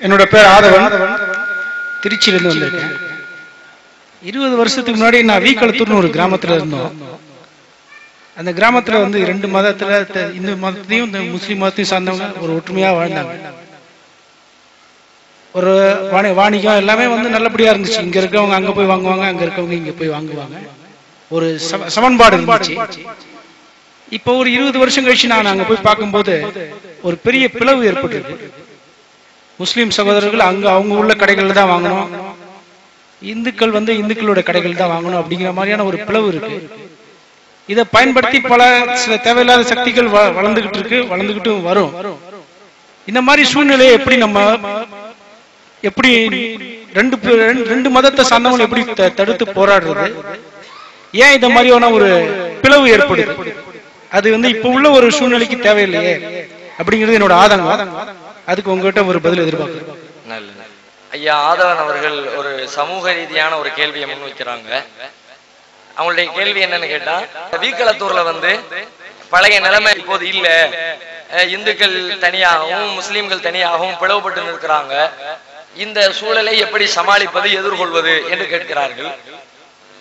என்னோட பேர் ஆதவன். திருச்சியிலிருந்து வந்திருக்கேன். இருபது வருஷத்துக்கு முன்னாடி நான் வீக்கலத்தூர்னு ஒரு கிராமத்துல இருந்தோம். அந்த கிராமத்துல வந்து ரெண்டு மதத்துல இந்து மதத்தையும் இந்த முஸ்லீம் மதத்தையும் சார்ந்தவங்க ஒரு ஒற்றுமையா வாழ்ந்தாங்க. ஒரு வாணி வாணிகம் எல்லாமே வந்து நல்லபடியா இருந்துச்சு. இங்க இருக்கவங்க அங்க போய் வாங்குவாங்க அங்க இருக்கவங்க இங்கே போய் வாங்குவாங்க. ஒரு சமன்பாடு இருந்துச்சு. இப்போ ஒரு இருபது வருஷம் கழிச்சு நான் அங்க போய் பார்க்கும்போது ஒரு பெரிய பிளவு ஏற்பட்டிருக்கு. முஸ்லீம் சகோதரர்கள் அங்க அவங்க உள்ள கடைகள்ல தான் வாங்கணும். இந்துக்கள் வந்து இந்துக்களோட கடைகள் தான் வாங்கணும் அப்படிங்கிற மாதிரியான ஒரு பிளவு இருக்கு. இதை பயன்படுத்தி பல சில தேவையில்லாத சக்திகள் வ- வளர்ந்துகிட்டு இருக்கு வளர்ந்துகிட்டும் வரும். இந்த மாதிரி சூழ்நிலையை எப்படி நம்ம எப்படி ரெண்டு ரெண்டு- மதத்தை சார்ந்தவங்க எப்படி த- தடுத்து போராடுறது? ஏன் இந்த மாதிரியான ஒரு பிளவு ஏற்படுது? அது வந்து இப்ப உள்ள ஒரு சூழ்நிலைக்கு தேவையில்லையே அப்படிங்கிறது என்னோட ஆதங்கம். அதுக்கு உங்ககிட்ட ஒரு பதில் எதிர்பார்க்கிறேன். ஐயா ஆதவன் அவர்கள் ஒரு சமூக ரீதியான ஒரு கேள்வியை முன் வைக்கிறாங்க. அவங்களுடைய கேள்வி என்னன்னு கேட்டா வீக்களத்தூர்ல வந்து பழைய நிலைமை இப்போது இல்ல. இந்துக்கள் தனியாகவும் முஸ்லிம்கள் தனியாகவும் பிளவுபட்டு நிற்கிறாங்க. இந்த சூழலை எப்படி சமாளிப்பது எதிர்கொள்வது என்று கேட்கிறார்கள்.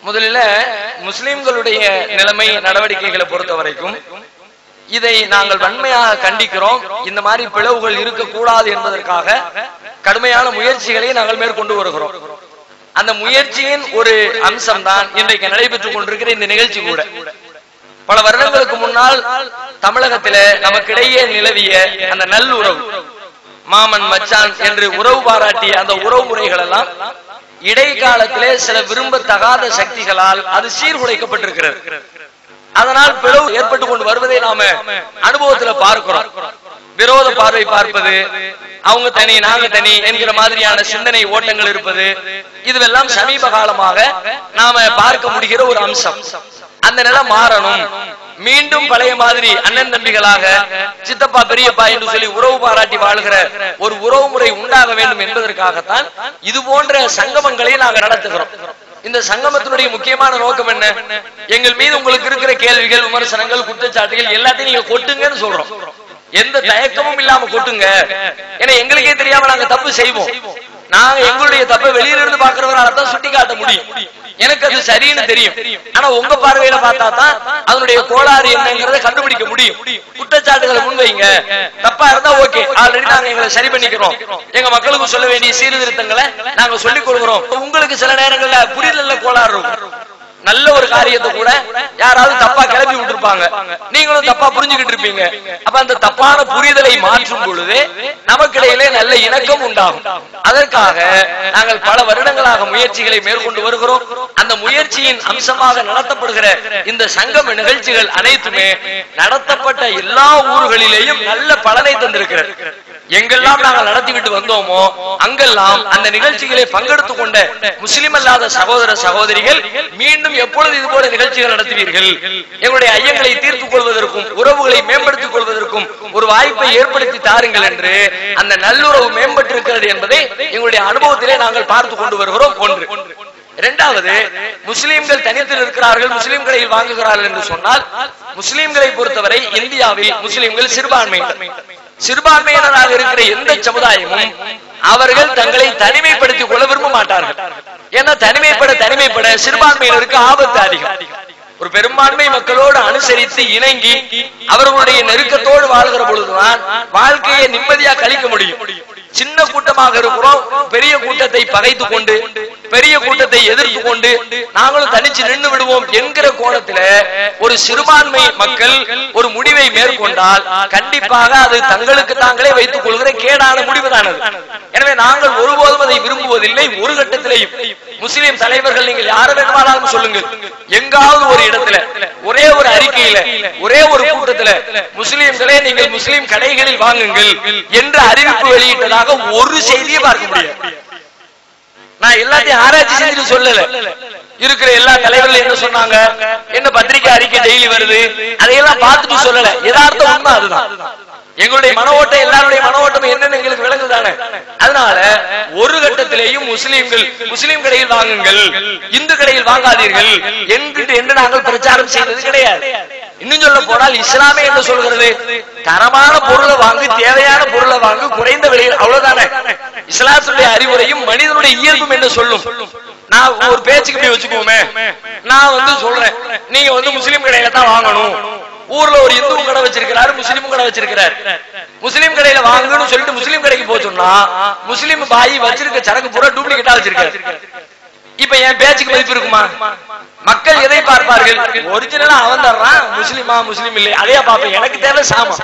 முதலில் முஸ்லிம்களுடைய நிலைமை நடவடிக்கைகளை பொறுத்த வரைக்கும் இதை நாங்கள் வன்மையாக கண்டிக்கிறோம். இந்த மாதிரி பிளவுகள் இருக்கக்கூடாது என்பதற்காக கடுமையான முயற்சிகளை நாங்கள் மேற்கொண்டு வருகிறோம். அந்த முயற்சியின் ஒரு அம்சம் தான் இன்றைக்கு நடைபெற்றுக் கொண்டிருக்கிற இந்த நிகழ்ச்சி கூட. பல வருடங்களுக்கு முன்னால் தமிழகத்தில நமக்கிடையே நிலவிய அந்த நல்லுறவு மாமன் மச்சான் என்று உறவு பாராட்டிய அந்த உறவு முறைகள் எல்லாம் இடைக்காலத்திலே சில விரும்பத்தகாத சக்திகளால் அது சீர்குலைக்கப்பட்டிருக்கிறது. அதனால் பிளவு ஏற்பட்டு கொண்டு வருவதை நாம அனுபவத்துல பார்க்கிறோம். விரோத பார்வை பார்ப்பது அவங்க தனி நாங்க தனி என்கிற மாதிரியான சிந்தனை ஓட்டங்கள் இருப்பது இதுவெல்லாம் சமீப காலமாக நாம பார்க்க முடிகிற ஒரு அம்சம். அந்த நிலை மாறணும். மீண்டும் பழைய மாதிரி அண்ணன் தம்பிகளாக சித்தப்பா பெரியப்பா என்று சொல்லி உறவு பாராட்டி வாழ்கிற ஒரு உறவு முறை உண்டாக வேண்டும் என்பதற்காகத்தான் இது போன்ற சங்கமங்களை நாங்கள் நடத்துகிறோம். இந்த சங்கமத்தினுடைய முக்கியமான நோக்கம் என்ன? எங்கள் மீது உங்களுக்கு இருக்கிற கேள்விகள் விமர்சனங்கள் குற்றச்சாட்டுகள் எல்லாத்தையும் நீங்க கொட்டுங்கன்னு சொல்றோம். எந்த தயக்கமும் இல்லாம கொட்டுங்க. ஏன்னா எங்களுக்கே தெரியாம நாங்க தப்பு செய்வோம். நாங்க எங்களுடைய தப்பை வெளியில இருந்து பாக்குறவரால தான் சுட்டி காட்ட முடியும். எனக்கு அது சரின்னு தெரியும். ஆனா உங்க பார்வையில பார்த்தா தான் அதனுடைய கோளாறு என்னங்கறத கண்டுபிடிக்க முடியும். குற்றச்சாட்டுகளை முன்வைங்க. தப்பா இருந்தா ஓகே. ஆல்ரெடி நாங்க எங்களை சரி பண்ணிக்கிறோம். எங்க மக்களுக்கு சொல்ல வேண்டிய சீர்திருத்தங்களை நாங்க சொல்லிக் கொடுக்கிறோம். உங்களுக்கு சில நேரங்கள்ல புரிதல்ல கோளாறு இருக்கும். நல்ல ஒரு காரியத்தை கூட யாராவது தப்பா கிளப்பி விட்டுருப்பாங்க. நீங்களும் தப்பா புரிஞ்சுக்கிட்டு இருப்பீங்க. அப்ப அந்த தப்பான புரிதலை மாற்றும் பொழுது நமக்கிடையிலே நல்ல இணக்கம் உண்டாகும். அதற்காக நாங்கள் பல வருடங்களாக முயற்சிகளை மேற்கொண்டு வருகிறோம். அந்த முயற்சியின் அம்சமாக நடத்தப்படுகிற இந்த சங்கம நிகழ்ச்சிகள் அனைத்துமே நடத்தப்பட்ட எல்லா ஊர்களிலேயும் நல்ல பலனை தந்திருக்கிறது. எங்கெல்லாம் நாங்கள் நடத்திவிட்டு வந்தோமோ அங்கெல்லாம் அந்த நிகழ்ச்சிகளை பங்கெடுத்துக் கொண்ட முஸ்லிம் அல்லாத சகோதர சகோதரிகள் மீண்டும் எப்பொழுது இது போல நிகழ்ச்சிகள் நடத்துவீர்கள்? எங்களுடைய ஐயங்களை தீர்த்துக் கொள்வதற்கும் உறவுகளை மேம்படுத்திக் கொள்வதற்கும் ஒரு வாய்ப்பை ஏற்படுத்தி தாருங்கள் என்று அந்த நல்லுறவு மேம்பட்டிருக்கிறது என்பதை எங்களுடைய அனுபவத்திலே நாங்கள் பார்த்து கொண்டு வருகிறோம். ஒன்று. இரண்டாவது முஸ்லிம்கள் தனித்தில் இருக்கிறார்கள் முஸ்லிம்களை வாங்குகிறார்கள் என்று சொன்னால் முஸ்லிம்களை பொறுத்தவரை இந்தியாவில் முஸ்லிம்கள் சிறுபான்மையினர். சிறுபான்மையினராக இருக்கிற எந்த சமுதாயமும் அவர்கள் தங்களை தனிமைப்படுத்திக் கொள்ள விரும்ப மாட்டார்கள் ஏன்னா தனிமைப்பட தனிமைப்பட சிறுபான்மையினருக்கு ஆபத்து அதிகம். ஒரு பெரும்பான்மை மக்களோடு அனுசரித்து இணங்கி அவர்களுடைய நெருக்கத்தோடு வாழ்கிற பொழுதுதான் வாழ்க்கையை நிம்மதியா கழிக்க முடியும். சின்ன கூட்டமாக இருக்கிறோம் பெரிய கூட்டத்தை பகைத்துக் கொண்டு பெரிய கூட்டத்தை எதிர்த்து கொண்டு நாங்களும் தனிச்சு நின்று விடுவோம் என்கிற கோணத்துல ஒரு சிறுபான்மை மக்கள் ஒரு முடிவை மேற்கொண்டால் கண்டிப்பாக அது தங்களுக்கு தாங்களே வைத்துக் கொள்கிற கேடான முடிவுதானது. எனவே நாங்கள் ஒருபோதும் அதை விரும்புவதில்லை. ஒரு கட்டத்திலேயும். முஸ்லிம் தலைவர்கள் நீங்கள் யார வேண்டுமானாலும் சொல்லுங்கள். எங்காவது ஒரு இடத்துல ஒரே ஒரு அறிக்கையில ஒரே ஒரு கூட்டத்துல முஸ்லிம்களே நீங்கள் முஸ்லிம் கடைகளில் வாங்குங்கள் என்று அறிவிப்பு வெளியிட்டதாக ஒரு செய்தியை பார்க்க முடியாது. நான் எல்லாத்தையும் ஆராய்ச்சி செஞ்சு சொல்லல. இருக்கிற எல்லா தலைவர்களும் என்ன சொன்னாங்க? என்ன பத்திரிகை அறிக்கை டெய்லி வருது? அதையெல்லாம் பார்த்துட்டு சொல்லல. எதார்த்தம் உண்மை அதுதான். எங்களுடைய மன ஓட்டம் எல்லாருடைய மன ஓட்டம் என்னன்னு எங்களுக்கு விளங்குதானே அதனால ஒரு கட்டத்திலேயும் முஸ்லீம்கள் முஸ்லீம் கடையில் வாங்குங்கள் இந்து கடையில் வாங்காதீர்கள். என்கிட்டு என்று நாங்கள் பிரச்சாரம் செய்தது கிடையாது. இன்னும் சொல்ல போனால் இஸ்லாமே என்ன சொல்கிறது. தரமான பொருளை வாங்கு தேவையான பொருளை வாங்கு குறைந்த விலையில் அவ்வளவுதானே? இஸ்லாத்துடைய அறிவுரையும் மனிதனுடைய இயல்பும் என்ன சொல்லும். நான் ஒரு பேச்சுக்கு போய் வச்சுக்கோமே நான் வந்து சொல்றேன். நீங்க வந்து முஸ்லீம் கடையில தான் வாங்கணும். ஊர்ல ஒரு இந்து கடை வச்சிருக்கிறாரு முஸ்லீம் கடை வச்சிருக்கிறாரு. முஸ்லீம் கடையில வாங்கணும்னு சொல்லிட்டு முஸ்லீம் கடைக்கு போச்சோம்னா முஸ்லீம் பாய் வச்சிருக்க சரக்கு பூரா டூப்ளிகேட்டா வச்சிருக்காரு. இப்ப என் பேச்சுக்கு மதிப்பு இருக்குமா? மக்கள் எதை பார்ப்பார்கள்? ஒரிஜினலா அவன் தர்றான் முஸ்லிமா முஸ்லீம் இல்லை. அதையா பார்ப்பேன் எனக்கு தேவை சாமா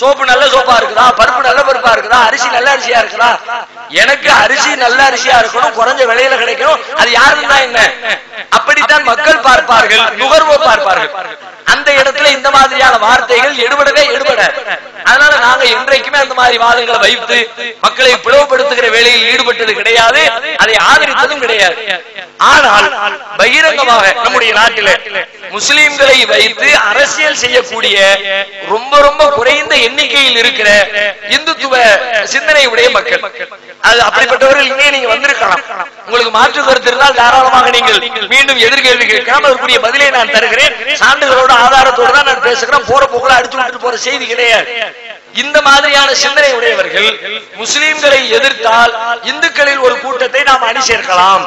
சோப்பு நல்ல சோப்பா இருக்குதா? பருப்பு நல்ல பருப்பா இருக்குதா? அரிசி நல்ல அரிசியா இருக்குதா? எனக்கு அரிசி நல்ல அரிசியா இருக்கணும். குறைஞ்ச விலையில கிடைக்கணும். அது யாருன்னா என்ன? அப்படித்தான் மக்கள் பார்ப்பார்கள். நுகர்வோர் பார்ப்பார்கள். அந்த இடத்துல இந்த மாதிரியான வார்த்தைகள் எடுபட அதனால நாங்க என்றைக்குமே அந்த மாதிரி வாதங்களை வைத்து மக்களை பிளவுபடுத்துகிற வேலையில் ஈடுபட்டது கிடையாது. அதை ஆதரித்ததும் கிடையாது. ஆனால் பகிரங்கமாக நம்முடைய நாட்டில முஸ்லிம்களை வைத்து அரசியல் செய்யக்கூடிய ரொம்ப ரொம்ப குறைந்த எண்ணிக்கையில் இருக்கிற இந்துத்துவ சிந்தனை உடைய மக்கள். அது அப்படிப்பட்டவர்கள் இங்கே நீங்க வந்திருக்கலாம். உங்களுக்கு மாற்று கருத்து இருந்தால் தாராளமாக நீங்கள் மீண்டும் எதிர்கேள்வி கேட்கலாம் அதற்குரிய பதிலை நான் தருகிறேன். சான்றுகளோட ஆதாரத்தோடு தான் நான் பேசுகிறேன். போற போக்குல அடிச்சு விட்டுட்டு போற செய்தி கிடையாது. இந்த மாதிரியான சிந்தனை உடையவர்கள் முஸ்லிம்களை எதிர்த்தால் இந்துக்களில் ஒரு கூட்டத்தை நாம் அணி சேர்க்கலாம்.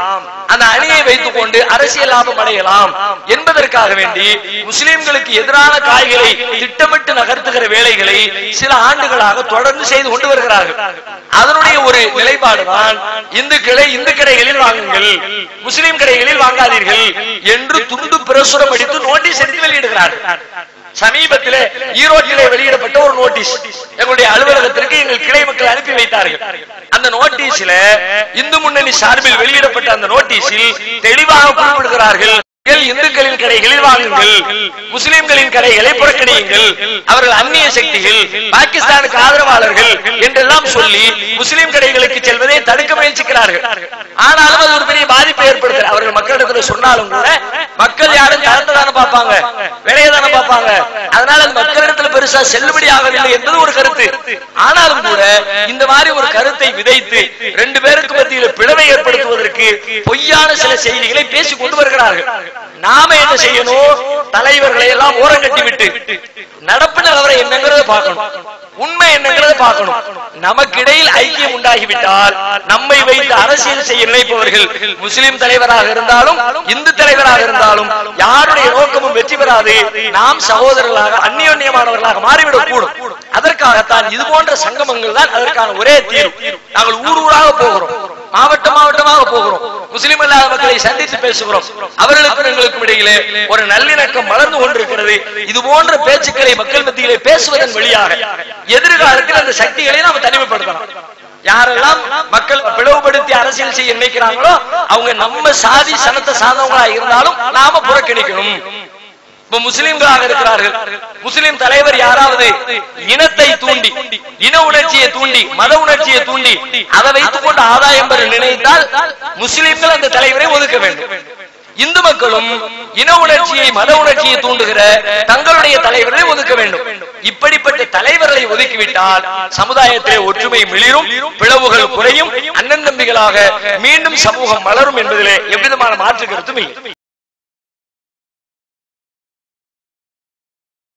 அந்த அணியை வைத்துக் கொண்டு அரசியல் லாபம் அடையலாம் என்பதற்காக வேண்டி முஸ்லிம்களுக்கு எதிரான காய்களை திட்டமிட்டு நகர்த்துகிற வேலைகளை சில ஆண்டுகளாக தொடர்ந்து செய்து கொண்டு வருகிறார்கள். அதனுடைய ஒரு நிலைப்பாடுதான் இந்துக்களை இந்து கடைகளில் வாங்குங்கள் முஸ்லிம் கடைகளில் வாங்காதீர்கள் என்று துண்டு பிரசுரம் அடித்து நோட்டீஸ் எடுத்து வெளியிடுகிறார்கள். சமீபத்திலே ஈரோட்டிலே வெளியிடப்பட்ட ஒரு நோட்டீஸ் எங்களுடைய அலுவலகத்திற்கு எங்கள் கிளை மக்கள் அனுப்பி வைத்தார்கள். அந்த நோட்டீஸ்ல இந்து முன்னணி சார்பில் வெளியிடப்பட்ட அந்த நோட்டீஸில் தெளிவாக குறிப்பிடுகிறார்கள். இந்துக்களின் கடைகளில் வாங்குங்கள் முஸ்லிம்களின் கடைகளை புறக்கணியுங்கள் அவர்கள் அந்நிய சக்திகள் பாகிஸ்தானுக்கு ஆதரவாளர்கள் என்றெல்லாம் சொல்லி முஸ்லிம் கடைகளுக்கு செல்வதை தடுக்க முயற்சிக்கிறார்கள். ஆனாலும் அது ஒரு பெரிய பாதிப்பை ஏற்படுத்தும் அவர்கள் மக்களிடத்துல சொன்னாலும் கூட மக்கள் யாரும் தரத்தை தானே பார்ப்பாங்க. விலையை இருப்பாங்க அதனால அது மக்களிடத்துல பெருசா செல்லுபடி ஆகவில்லை என்பது ஒரு கருத்து. ஆனாலும் கூட இந்த மாதிரி ஒரு கருத்தை விதைத்து ரெண்டு பேருக்கு மத்தியில் பிளவை ஏற்படுத்துவதற்கு பொய்யான சில செய்திகளை பேசிக் கொண்டு வருகிறார்கள். நாம என்ன செய்யணும்? தலைவர்களை எல்லாம் ஓரங்கட்டி விட்டு நடப்பு நிலவரம் என்னங்கிறத பார்க்கணும். உண்மை என்னங்கிறத பார்க்கணும். நமக்கிடையில் ஐக்கியம் உண்டாகிவிட்டால் நம்மை வைத்து அரசியல் செய்ய நினைப்பவர்கள் முஸ்லிம் தலைவராக இருந்தாலும் இந்து தலைவராக இருந்தாலும் யாருடைய நோக்கமும் வெற்றி பெறாது. நாம் சகோதரர்களாக அந்நியோன்யமானவர்களாக மாறிவிடக் கூடும். அதற்காகத்தான் இது போன்ற சங்கமங்கள் தான் அதற்கான ஒரே தீர்வு. நாங்கள் ஊர் ஊராக போகிறோம். மாவட்ட மாவட்டமாக போகிறோம். முஸ்லிம் அல்லாத மக்களை சந்தித்து பேசுகிறோம். அவர்களுக்கும் எங்களுக்கும் இடையிலே ஒரு நல்லிணக்கம் மலர்ந்து கொண்டிருக்கிறது. இது போன்ற பேச்சுக்களை மக்கள் மத்தியிலே பேசுவதன் வழியாக எதிர்காலத்தில் அந்த சக்திகளை நாம் தனிமைப்படுத்தலாம். யாரெல்லாம் மக்கள் பிளவுபடுத்தி அரசியல் செய்ய நினைக்கிறாங்களோ அவங்க நம்ம சாதி சனத்தை சார்ந்தவங்களா இருந்தாலும் நாம புறக்கணிக்கணும். இப்ப முஸ்லிம்களாக இருக்கிறார்கள். முஸ்லிம் தலைவர் யாராவது இனத்தை தூண்டி இன உணர்ச்சியை தூண்டி மத உணர்ச்சியை தூண்டி அதை வைத்துக் கொண்டு ஆதாயம் பெற நினைத்தால் முஸ்லிம்கள் அந்த தலைவரை ஒதுக்க வேண்டும். இந்து மக்களும் இன உணர்ச்சியை மத உணர்ச்சியை தூண்டுகிற தங்களுடைய தலைவர்களை ஒதுக்க வேண்டும். இப்படிப்பட்ட தலைவர்களை ஒதுக்கிவிட்டால் சமுதாயத்திலே ஒற்றுமை மிளிரும் பிளவுகள் குறையும் அண்ணன் தம்பிகளாக மீண்டும் சமூகம் வளரும் என்பதிலே எவ்விதமான மாற்று கருத்தும் இல்லை.